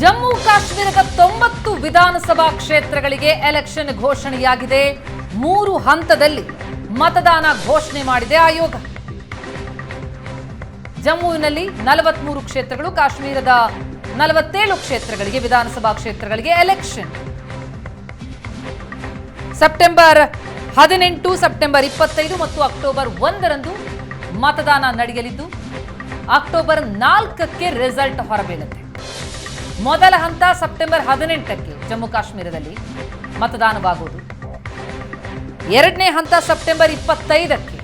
ಜಮ್ಮು ಕಾಶ್ಮೀರದ ತೊಂಬತ್ತು ವಿಧಾನಸಭಾ ಕ್ಷೇತ್ರಗಳಿಗೆ ಎಲೆಕ್ಷನ್ ಘೋಷಣೆಯಾಗಿದೆ. ಮೂರು ಹಂತದಲ್ಲಿ ಮತದಾನ ಘೋಷಣೆ ಮಾಡಿದೆ ಆಯೋಗ. ಜಮ್ಮುವಿನಲ್ಲಿ ನಲವತ್ಮೂರು ಕ್ಷೇತ್ರಗಳು, ಕಾಶ್ಮೀರದ ನಲವತ್ತೇಳು ಕ್ಷೇತ್ರಗಳಿಗೆ ವಿಧಾನಸಭಾ ಕ್ಷೇತ್ರಗಳಿಗೆ ಎಲೆಕ್ಷನ್. ಸೆಪ್ಟೆಂಬರ್ ಹದಿನೆಂಟು, ಸೆಪ್ಟೆಂಬರ್ ಇಪ್ಪತ್ತೈದು ಮತ್ತು ಅಕ್ಟೋಬರ್ ಒಂದರಂದು ಮತದಾನ ನಡೆಯಲಿದ್ದು, ಅಕ್ಟೋಬರ್ ನಾಲ್ಕಕ್ಕೆ ರಿಸಲ್ಟ್ ಹೊರಬೀಳುತ್ತೆ. ಮೊದಲ ಹಂತ ಸೆಪ್ಟೆಂಬರ್ ಹದಿನೆಂಟಕ್ಕೆ ಜಮ್ಮು ಕಾಶ್ಮೀರದಲ್ಲಿ ಮತದಾನವಾಗುವುದು. ಎರಡನೇ ಹಂತ ಸೆಪ್ಟೆಂಬರ್ ಇಪ್ಪತ್ತೈದಕ್ಕೆ,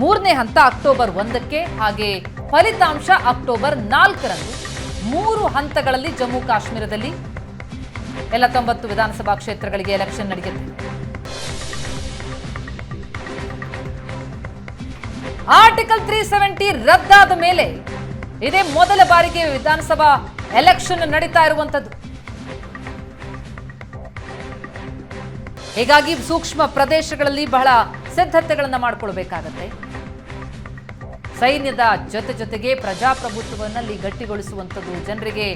ಮೂರನೇ ಹಂತ ಅಕ್ಟೋಬರ್ ಒಂದಕ್ಕೆ ಹಾಗೆ ಫಲಿತಾಂಶ ಅಕ್ಟೋಬರ್ ನಾಲ್ಕರಂದು ಮೂರು ಹಂತಗಳಲ್ಲಿ ಜಮ್ಮು ಕಾಶ್ಮೀರದಲ್ಲಿ ಎಲ್ಲ ತೊಂಬತ್ತು ವಿಧಾನಸಭಾ ಕ್ಷೇತ್ರಗಳಿಗೆ ಎಲೆಕ್ಷನ್ ನಡೆಯುತ್ತೆ. ಆರ್ಟಿಕಲ್ ತ್ರೀ ಸೆವೆಂಟಿ ರದ್ದಾದ ಮೇಲೆ ಇದೇ ಮೊದಲ ಬಾರಿಗೆ ವಿಧಾನಸಭಾ ಎಲೆಕ್ಷನ್ ನಡೀತಾ ಇರುವಂತದ್ದು ಹೀಗಾಗಿ ಸೂಕ್ಷ್ಮ ಪ್ರದೇಶಗಳಲ್ಲಿ ಬಹಳ ಸಿದ್ಧತೆಗಳನ್ನು ಮಾಡಿಕೊಳ್ಬೇಕಾಗತ್ತೆ. ಸೈನ್ಯದ ಜೊತೆ ಜೊತೆಗೆ ಪ್ರಜಾಪ್ರಭುತ್ವವನ್ನಲ್ಲಿ ಗಟ್ಟಿಗೊಳಿಸುವಂಥದ್ದು, ಜನರಿಗೆ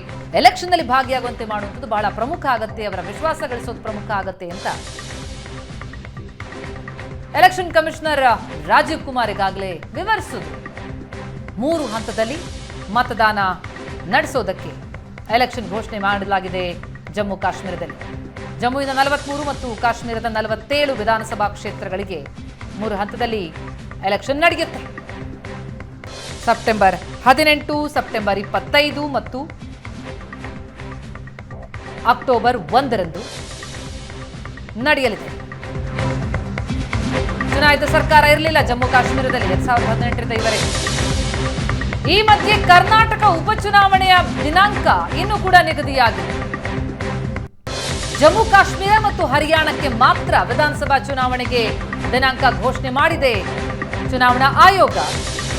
ಎಲೆಕ್ಷನ್ನಲ್ಲಿ ಭಾಗಿಯಾಗುವಂತೆ ಮಾಡುವಂಥದ್ದು ಬಹಳ ಪ್ರಮುಖ ಆಗತ್ತೆ, ಅವರ ವಿಶ್ವಾಸ ಗಳಿಸೋದು ಪ್ರಮುಖ ಆಗತ್ತೆ ಅಂತ. ಎಲೆಕ್ಷನ್ ಕಮಿಷನರ್ ರಾಜೀವ್ ಕುಮಾರ್ ಈಗಾಗಲೇ ವಿವರಿಸಿದ್ರು ಮೂರು ಹಂತದಲ್ಲಿ ಮತದಾನ ನಡೆಸೋದಕ್ಕೆ. ಎಲೆಕ್ಷನ್ ಘೋಷಣೆ ಮಾಡಲಾಗಿದೆ ಜಮ್ಮು ಕಾಶ್ಮೀರದಲ್ಲಿ. ಜಮ್ಮುವಿನ ನಲವತ್ಮೂರು ಮತ್ತು ಕಾಶ್ಮೀರದ ನಲವತ್ತೇಳು ವಿಧಾನಸಭಾ ಕ್ಷೇತ್ರಗಳಿಗೆ ಮೂರು ಹಂತದಲ್ಲಿ ಎಲೆಕ್ಷನ್ ನಡೆಯುತ್ತೆ. ಸೆಪ್ಟೆಂಬರ್ ಹದಿನೆಂಟು, ಸೆಪ್ಟೆಂಬರ್ ಇಪ್ಪತ್ತೈದು ಮತ್ತು ಅಕ್ಟೋಬರ್ ಒಂದರಂದು ನಡೆಯಲಿದೆ. ಚುನಾಯಿತ ಸರ್ಕಾರ ಇರಲಿಲ್ಲ ಜಮ್ಮು ಕಾಶ್ಮೀರದಲ್ಲಿ, ಎರಡ್ ಸಾವಿರದ ಹದಿನೆಂಟರಿಂದ ಇವರೆಗೆ ಈ ಮಧ್ಯೆ ಕರ್ನಾಟಕ ಉಪಚುನಾವಣೆಯ ದಿನಾಂಕ ಇನ್ನೂ ಕೂಡ ನಿಗದಿಯಾಗಿದೆ. ಜಮ್ಮು ಕಾಶ್ಮೀರ ಮತ್ತು ಹರಿಯಾಣಕ್ಕೆ ಮಾತ್ರ ವಿಧಾನಸಭಾ ಚುನಾವಣೆಗೆ ದಿನಾಂಕ ಘೋಷಣೆ ಮಾಡಿದೆ. ಚುನಾವಣಾ ಆಯೋಗ.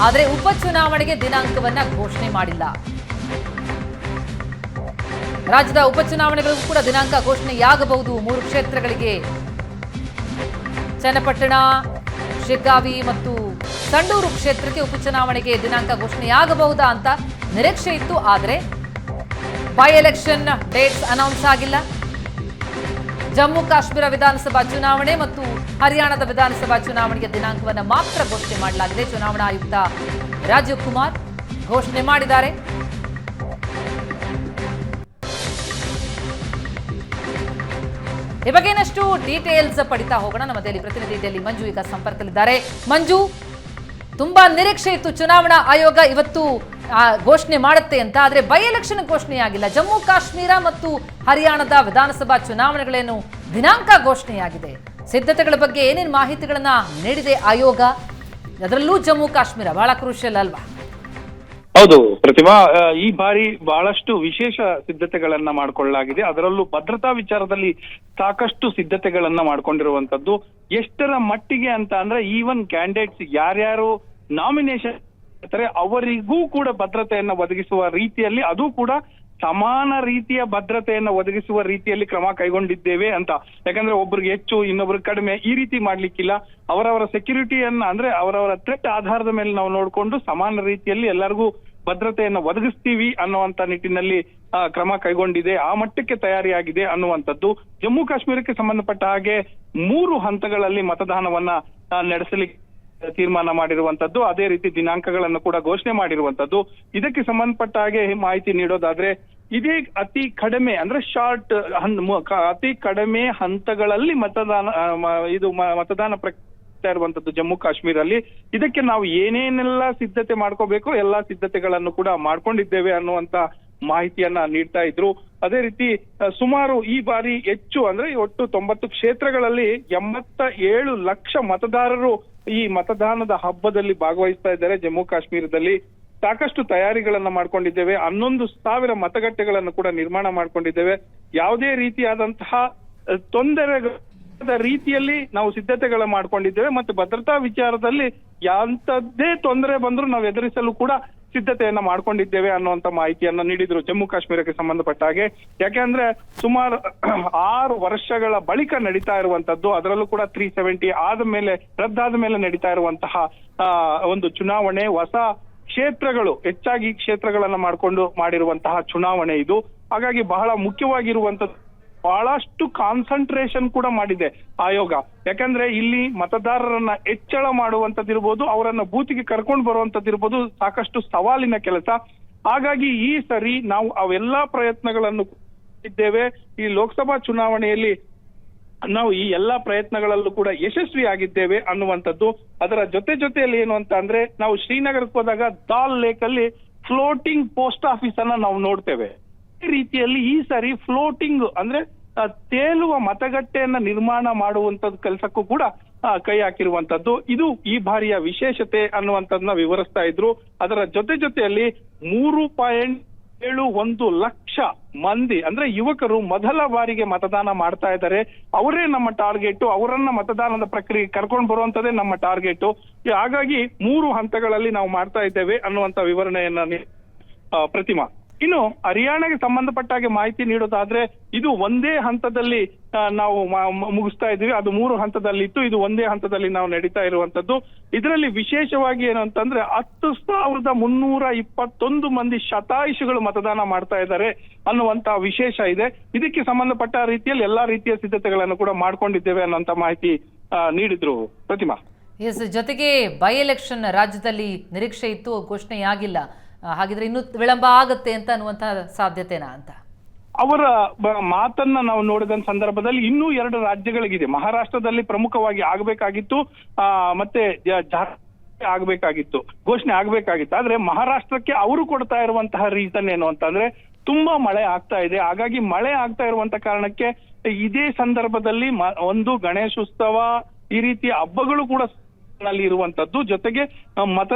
ಆದರೆ ಉಪಚುನಾವಣೆಗೆ ದಿನಾಂಕವನ್ನ ಘೋಷಣೆ ಮಾಡಿಲ್ಲ. ರಾಜ್ಯದ ಉಪಚುನಾವಣೆಗಳಿಗೂ ಕೂಡ ದಿನಾಂಕ ಘೋಷಣೆಯಾಗಬಹುದು ಮೂರು ಕ್ಷೇತ್ರಗಳಿಗೆ. ಚನ್ನಪಟ್ಟಣ, ಶಿಗ್ಗಾವಿ ಮತ್ತು ಸಂಡೂರು ಕ್ಷೇತ್ರಕ್ಕೆ ಉಪಚುನಾವಣೆಗೆ ದಿನಾಂಕ ಘೋಷಣೆಯಾಗಬಹುದಾ ಅಂತ ನಿರೀಕ್ಷೆ ಇತ್ತು, ಆದರೆ ಬೈ ಎಲೆಕ್ಷನ್ ಡೇಟ್ಸ್ ಅನೌನ್ಸ್ ಆಗಿಲ್ಲ. ಜಮ್ಮು ಕಾಶ್ಮೀರ ವಿಧಾನಸಭಾ ಚುನಾವಣೆ ಮತ್ತು ಹರಿಯಾಣದ ವಿಧಾನಸಭಾ ಚುನಾವಣೆಯ ದಿನಾಂಕವನ್ನು ಮಾತ್ರ ಘೋಷಣೆ ಮಾಡಲಾಗಿದೆ. ಚುನಾವಣಾ ಆಯುಕ್ತ ರಾಜೀವ್ ಕುಮಾರ್ ಘೋಷಣೆ ಮಾಡಿದ್ದಾರೆ. ಇವಾಗೇನಷ್ಟು ಡೀಟೇಲ್ಸ್ ಪಡಿತಾ ಹೋಗೋಣ. ನಮ್ಮ ದೆಹಲಿ ಪ್ರತಿನಿಧಿ ಡೆಲ್ಲಿ ಮಂಜು ಈಗ ಸಂಪರ್ಕದಲ್ಲಿದ್ದಾರೆ. ಮಂಜು ತುಂಬಾ ನಿರೀಕ್ಷೆ ಇತ್ತು. ಚುನಾವಣಾ ಆಯೋಗ ಇವತ್ತು ಘೋಷಣೆ ಮಾಡುತ್ತೆ ಅಂತ. ಆದ್ರೆ ಬೈ ಎಲೆಕ್ಷನ್ ಘೋಷಣೆಯಾಗಿಲ್ಲ ಜಮ್ಮು, ಕಾಶ್ಮೀರ ಮತ್ತು ಹರಿಯಾಣದ ವಿಧಾನಸಭಾ ಚುನಾವಣೆಗಳೇನು ದಿನಾಂಕ ಘೋಷಣೆಯಾಗಿದೆ. ಸಿದ್ಧತೆಗಳ ಬಗ್ಗೆ ಏನೇನು ಮಾಹಿತಿಗಳನ್ನ ನೀಡಿದೆ ಆಯೋಗ? ಅದರಲ್ಲೂ ಜಮ್ಮು, ಕಾಶ್ಮೀರ ಬಹಳ ಕ್ರೂಷಿಯಲ್ ಅಲ್ವಾ? ಹೌದು, ಪ್ರತಿಮಾ ಈ ಬಾರಿ ಬಹಳಷ್ಟು ವಿಶೇಷ ಸಿದ್ಧತೆಗಳನ್ನ ಮಾಡಿಕೊಳ್ಳಲಾಗಿದೆ. ಅದರಲ್ಲೂ ಭದ್ರತಾ ವಿಚಾರದಲ್ಲಿ ಸಾಕಷ್ಟು ಸಿದ್ಧತೆಗಳನ್ನ ಮಾಡ್ಕೊಂಡಿರುವಂತದ್ದು ಎಷ್ಟರ ಮಟ್ಟಿಗೆ ಅಂತ ಅಂದ್ರೆ ಈವನ್ ಕ್ಯಾಂಡಿಡೇಟ್ಸ್ ಯಾರ್ಯಾರು ನಾಮಿನೇಷನ್ ಅವರಿಗೂ ಕೂಡ ಭದ್ರತೆಯನ್ನ ಒದಗಿಸುವ ರೀತಿಯಲ್ಲಿ ಅದು ಕೂಡ ಸಮಾನ ರೀತಿಯ ಭದ್ರತೆಯನ್ನ ಒದಗಿಸುವ ರೀತಿಯಲ್ಲಿ ಕ್ರಮ ಕೈಗೊಂಡಿದ್ದೇವೆ ಅಂತ. ಯಾಕಂದ್ರೆ ಒಬ್ರಿಗೆ ಹೆಚ್ಚು ಇನ್ನೊಬ್ರಿಗೆ ಕಡಿಮೆ ಈ ರೀತಿ ಮಾಡ್ಲಿಕ್ಕಿಲ್ಲ. ಅವರವರ ಸೆಕ್ಯೂರಿಟಿಯನ್ನ ಅಂದ್ರೆ ಅವರವರ ಥ್ರೆಟ್ ಆಧಾರದ ಮೇಲೆ ನಾವು ನೋಡ್ಕೊಂಡು ಸಮಾನ ರೀತಿಯಲ್ಲಿ ಎಲ್ಲರಿಗೂ ಭದ್ರತೆಯನ್ನ ಒದಗಿಸ್ತೀವಿ ಅನ್ನುವಂತ ನಿಟ್ಟಿನಲ್ಲಿ ಕ್ರಮ ಕೈಗೊಂಡಿದೆ. ಆ ಮಟ್ಟಕ್ಕೆ ತಯಾರಿಯಾಗಿದೆ ಅನ್ನುವಂಥದ್ದು. ಜಮ್ಮು ಕಾಶ್ಮೀರಕ್ಕೆ ಸಂಬಂಧಪಟ್ಟ ಹಾಗೆ ಮೂರು ಹಂತಗಳಲ್ಲಿ ಮತದಾನವನ್ನ ನಡೆಸಲಿಕ್ಕೆ ತೀರ್ಮಾನ ಮಾಡಿರುವಂತದ್ದು, ಅದೇ ರೀತಿ ದಿನಾಂಕಗಳನ್ನು ಕೂಡ ಘೋಷಣೆ ಮಾಡಿರುವಂತದ್ದು. ಇದಕ್ಕೆ ಸಂಬಂಧಪಟ್ಟ ಹಾಗೆ ಮಾಹಿತಿ ನೀಡೋದಾದ್ರೆ, ಇದೇ ಅತಿ ಕಡಿಮೆ ಅಂದ್ರೆ ಶಾರ್ಟ್ ಅತಿ ಕಡಿಮೆ ಹಂತಗಳಲ್ಲಿ ಮತದಾನ ಇದು ಮತದಾನ ಪ್ರಕ್ರಿಯೆ ಇರುವಂತದ್ದು ಜಮ್ಮು ಕಾಶ್ಮೀರಲ್ಲಿ. ಇದಕ್ಕೆ ನಾವು ಏನೇನೆಲ್ಲ ಸಿದ್ಧತೆ ಮಾಡ್ಕೋಬೇಕು, ಎಲ್ಲಾ ಸಿದ್ಧತೆಗಳನ್ನು ಕೂಡ ಮಾಡ್ಕೊಂಡಿದ್ದೇವೆ ಅನ್ನುವಂತ ಮಾಹಿತಿಯನ್ನ ನೀಡ್ತಾ ಇದ್ರು. ಅದೇ ರೀತಿ ಸುಮಾರು ಈ ಬಾರಿ ಹೆಚ್ಚು ಅಂದ್ರೆ ಒಟ್ಟು ತೊಂಬತ್ತು ಕ್ಷೇತ್ರಗಳಲ್ಲಿ ಎಂಬತ್ತ ಏಳು ಲಕ್ಷ ಮತದಾರರು ಈ ಮತದಾನದ ಹಬ್ಬದಲ್ಲಿ ಭಾಗವಹಿಸ್ತಾ ಇದ್ದಾರೆ ಜಮ್ಮು ಕಾಶ್ಮೀರದಲ್ಲಿ. ಸಾಕಷ್ಟು ತಯಾರಿಗಳನ್ನ ಮಾಡ್ಕೊಂಡಿದ್ದೇವೆ. ಹನ್ನೊಂದು ಸಾವಿರ ಮತಗಟ್ಟೆಗಳನ್ನು ಕೂಡ ನಿರ್ಮಾಣ ಮಾಡ್ಕೊಂಡಿದ್ದೇವೆ. ಯಾವುದೇ ರೀತಿಯಾದಂತಹ ತೊಂದರೆ ತೊಂದರೆಗಳ ರೀತಿಯಲ್ಲಿ ನಾವು ಸಿದ್ಧತೆಗಳ ಮಾಡ್ಕೊಂಡಿದ್ದೇವೆ. ಮತ್ತು ಭದ್ರತಾ ವಿಚಾರದಲ್ಲಿ ಯಾಂತದ್ದೇ ತೊಂದರೆ ಬಂದ್ರು ನಾವು ಎದುರಿಸಲು ಕೂಡ ಸಿದ್ಧತೆಯನ್ನ ಮಾಡ್ಕೊಂಡಿದ್ದೇವೆ ಅನ್ನುವಂತ ಮಾಹಿತಿಯನ್ನ ನೀಡಿದ್ರು. ಜಮ್ಮು ಕಾಶ್ಮೀರಕ್ಕೆ ಸಂಬಂಧಪಟ್ಟ ಹಾಗೆ. ಯಾಕೆಂದ್ರೆ ಸುಮಾರು ಆರು ವರ್ಷಗಳ ಬಳಿಕ ನಡೀತಾ ಇರುವಂತದ್ದು, ಅದರಲ್ಲೂ ಕೂಡ ತ್ರೀ ಸೆವೆಂಟಿ ಆದ ಮೇಲೆ, ರದ್ದಾದ ಮೇಲೆ ನಡೀತಾ ಇರುವಂತಹ ಒಂದು ಚುನಾವಣೆ, ಹೊಸ ಕ್ಷೇತ್ರಗಳು, ಹೆಚ್ಚಾಗಿ ಕ್ಷೇತ್ರಗಳನ್ನ ಮಾಡಿಕೊಂಡು ಮಾಡಿರುವಂತಹ ಚುನಾವಣೆ ಇದು. ಹಾಗಾಗಿ ಬಹಳ ಮುಖ್ಯವಾಗಿರುವಂತದ್ದು ಬಹಳಷ್ಟು ಕಾನ್ಸಂಟ್ರೇಷನ್ ಕೂಡ ಮಾಡಿದೆ ಆಯೋಗ ಯಾಕಂದ್ರೆ ಇಲ್ಲಿ ಮತದಾರರನ್ನ ಹೆಚ್ಚಳ ಮಾಡುವಂತದ್ದಿರ್ಬೋದು ಅವರನ್ನ ಬೂತಿಗೆ ಕರ್ಕೊಂಡು ಬರುವಂತದ್ದಿರ್ಬೋದು ಸಾಕಷ್ಟು ಸವಾಲಿನ ಕೆಲಸ. ಹಾಗಾಗಿ ಈ ಸರಿ ನಾವು ಅವೆಲ್ಲಾ ಪ್ರಯತ್ನಗಳನ್ನು ಇದ್ದೇವೆ. ಈ ಲೋಕಸಭಾ ಚುನಾವಣೆಯಲ್ಲಿ ನಾವು ಈ ಎಲ್ಲಾ ಪ್ರಯತ್ನಗಳಲ್ಲೂ ಕೂಡ ಯಶಸ್ವಿಯಾಗಿದ್ದೇವೆ ಅನ್ನುವಂಥದ್ದು. ಅದರ ಜೊತೆ ಜೊತೆಯಲ್ಲಿ ಏನು ಅಂತ ಅಂದ್ರೆ, ನಾವು ಶ್ರೀನಗರಕ್ಕೆ ಹೋದಾಗ ದಾಲ್ ಲೇಕ್ ಅಲ್ಲಿ ಫ್ಲೋಟಿಂಗ್ ಪೋಸ್ಟ್ ಆಫೀಸ್ ಅನ್ನ ನಾವು ನೋಡ್ತೇವೆ. ರೀತಿಯಲ್ಲಿ ಈ ಸಾರಿ ಫ್ಲೋಟಿಂಗ್ ಅಂದ್ರೆ ತೇಲುವ ಮತಗಟ್ಟೆಯನ್ನ ನಿರ್ಮಾಣ ಮಾಡುವಂತದ್ ಕೆಲಸಕ್ಕೂ ಕೂಡ ಕೈ ಹಾಕಿರುವಂತದ್ದು ಇದು ಈ ಬಾರಿಯ ವಿಶೇಷತೆ ಅನ್ನುವಂಥದ್ದನ್ನ ವಿವರಿಸ್ತಾ ಇದ್ರು. ಅದರ ಜೊತೆ ಜೊತೆಯಲ್ಲಿ ಮೂರು ಪಾಯಿಂಟ್ ಏಳು ಒಂದು ಲಕ್ಷ ಮಂದಿ, ಅಂದ್ರೆ ಯುವಕರು ಮೊದಲ ಬಾರಿಗೆ ಮತದಾನ ಮಾಡ್ತಾ ಇದ್ದಾರೆ. ಅವರೇ ನಮ್ಮ ಟಾರ್ಗೆಟ್, ಅವರನ್ನ ಮತದಾನದ ಪ್ರಕ್ರಿಯೆ ಕರ್ಕೊಂಡು ಬರುವಂತದೇ ನಮ್ಮ ಟಾರ್ಗೆಟ್. ಹಾಗಾಗಿ ಮೂರು ಹಂತಗಳಲ್ಲಿ ನಾವು ಮಾಡ್ತಾ ಇದ್ದೇವೆ ಅನ್ನುವಂತ ವಿವರಣೆಯನ್ನ ಪ್ರತಿಮಾ. ಇನ್ನು ಹರಿಯಾಣಗೆ ಸಂಬಂಧಪಟ್ಟ ಹಾಗೆ ಮಾಹಿತಿ ನೀಡೋದಾದ್ರೆ ಇದು ಒಂದೇ ಹಂತದಲ್ಲಿ ನಾವು ಮುಗಿಸ್ತಾ ಇದ್ದೀವಿ. ಅದು ಮೂರು ಹಂತದಲ್ಲಿ ಇತ್ತು ಇದು ಒಂದೇ ಹಂತದಲ್ಲಿ ನಾವು ನಡೀತಾ ಇರುವಂತದ್ದು. ಇದರಲ್ಲಿ ವಿಶೇಷವಾಗಿ ಏನು ಅಂತಂದ್ರೆ ಹತ್ತು ಸಾವಿರದ ಮುನ್ನೂರ ಇಪ್ಪತ್ತೊಂದು ಮಂದಿ ಶತಾಯುಷಿಗಳು ಮತದಾನ ಮಾಡ್ತಾ ಇದ್ದಾರೆ ಅನ್ನುವಂತ ವಿಶೇಷ ಇದೆ. ಇದಕ್ಕೆ ಸಂಬಂಧಪಟ್ಟ ರೀತಿಯಲ್ಲಿ ಎಲ್ಲಾ ರೀತಿಯ ಸಿದ್ಧತೆಗಳನ್ನು ಕೂಡ ಮಾಡ್ಕೊಂಡಿದ್ದೇವೆ ಅನ್ನುವಂತ ಮಾಹಿತಿ ನೀಡಿದ್ರು ಪ್ರತಿಮಾ. ಎಸ್ ಜೊತೆಗೆ ಬೈ ಎಲೆಕ್ಷನ್ ರಾಜ್ಯದಲ್ಲಿ ನಿರೀಕ್ಷೆ ಇತ್ತು, ಘೋಷಣೆಯಾಗಿಲ್ಲ. ಹಾಗಿದ್ರೆ ಇನ್ನೂ ವಿಳಂಬ ಆಗುತ್ತೆ ಅಂತ ಅನ್ನುವಂತಹ ಸಾಧ್ಯತೆನಾ ಅಂತ? ಅವರ ಮಾತನ್ನ ನಾವು ನೋಡಿದ ಸಂದರ್ಭದಲ್ಲಿ ಇನ್ನೂ ಎರಡು ರಾಜ್ಯಗಳಿಗಿದೆ. ಮಹಾರಾಷ್ಟ್ರದಲ್ಲಿ ಪ್ರಮುಖವಾಗಿ ಆಗಬೇಕಾಗಿತ್ತು, ಆ, ಮತ್ತೆ ಆಗಬೇಕಾಗಿತ್ತು, ಘೋಷಣೆ ಆಗ್ಬೇಕಾಗಿತ್ತು. ಆದ್ರೆ ಮಹಾರಾಷ್ಟ್ರಕ್ಕೆ ಅವರು ಕೊಡ್ತಾ ಇರುವಂತಹ ರೀಸನ್ ಏನು ಅಂತಂದ್ರೆ ತುಂಬಾ ಮಳೆ ಆಗ್ತಾ ಇದೆ. ಹಾಗಾಗಿ ಮಳೆ ಆಗ್ತಾ ಇರುವಂತ ಕಾರಣಕ್ಕೆ ಇದೇ ಸಂದರ್ಭದಲ್ಲಿ ಒಂದು ಗಣೇಶೋತ್ಸವ ಈ ರೀತಿಯ ಹಬ್ಬಗಳು ಕೂಡ ನಲ್ಲಿ ಇರುವಂತದ್ದು. ಜೊತೆಗೆ ಮತ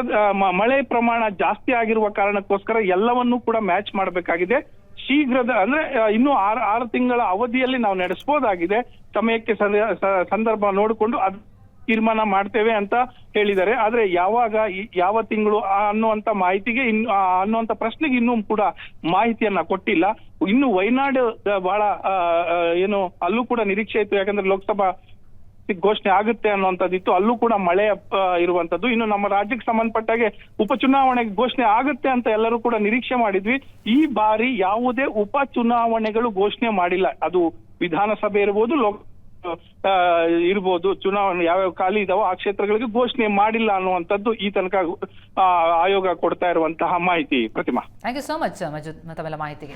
ಮಳೆ ಪ್ರಮಾಣ ಜಾಸ್ತಿ ಆಗಿರುವ ಕಾರಣಕ್ಕೋಸ್ಕರ ಎಲ್ಲವನ್ನೂ ಕೂಡ ಮ್ಯಾಚ್ ಮಾಡಬೇಕಾಗಿದೆ. ಶೀಘ್ರದ, ಅಂದ್ರೆ ಇನ್ನು ಆರು ಆರು ತಿಂಗಳ ಅವಧಿಯಲ್ಲಿ ನಾವು ನಡೆಸಬಹುದಾಗಿದೆ ಸಮಯಕ್ಕೆ ಸಂದರ್ಭ ನೋಡಿಕೊಂಡು ಅದ್ ತೀರ್ಮಾನ ಮಾಡ್ತೇವೆ ಅಂತ ಹೇಳಿದ್ದಾರೆ. ಆದ್ರೆ ಯಾವಾಗ ಯಾವ ತಿಂಗಳು ಅನ್ನುವಂತ ಮಾಹಿತಿಗೆ ಇನ್ನು ಅನ್ನುವಂತ ಪ್ರಶ್ನೆಗೆ ಇನ್ನೂ ಕೂಡ ಮಾಹಿತಿಯನ್ನ ಕೊಟ್ಟಿಲ್ಲ. ಇನ್ನು ವಯನಾಡು ಬಹಳ ಏನು, ಅಲ್ಲೂ ಕೂಡ ನಿರೀಕ್ಷೆ ಇತ್ತು. ಯಾಕಂದ್ರೆ ಲೋಕಸಭಾ ಘೋಷಣೆ ಆಗುತ್ತೆ ಅನ್ನುವಂಥದ್ದಿತ್ತು. ಅಲ್ಲೂ ಕೂಡ ಮಳೆ ಇರುವಂತದ್ದು ಇನ್ನು ನಮ್ಮ ರಾಜ್ಯಕ್ಕೆ ಸಂಬಂಧಪಟ್ಟಾಗೆ ಉಪಚುನಾವಣೆಗೆ ಘೋಷಣೆ ಆಗುತ್ತೆ ಅಂತ ಎಲ್ಲರೂ ಕೂಡ ನಿರೀಕ್ಷೆ ಮಾಡಿದ್ವಿ. ಈ ಬಾರಿ ಯಾವುದೇ ಉಪಚುನಾವಣೆಗಳು ಘೋಷಣೆ ಮಾಡಿಲ್ಲ. ಅದು ವಿಧಾನಸಭೆ ಇರ್ಬೋದು, ಲೋಕ ಇರ್ಬೋದು, ಚುನಾವಣೆ ಯಾವ್ಯಾವ ಖಾಲಿ ಇದಾವೋ ಆ ಕ್ಷೇತ್ರಗಳಿಗೆ ಘೋಷಣೆ ಮಾಡಿಲ್ಲ ಅನ್ನುವಂಥದ್ದು ಈ ತನಕ ಆಯೋಗ ಕೊಡ್ತಾ ಇರುವಂತಹ ಮಾಹಿತಿ. Pratima. Thank you so much ತಮ್ಮೆಲ್ಲ ಮಾಹಿತಿಗೆ.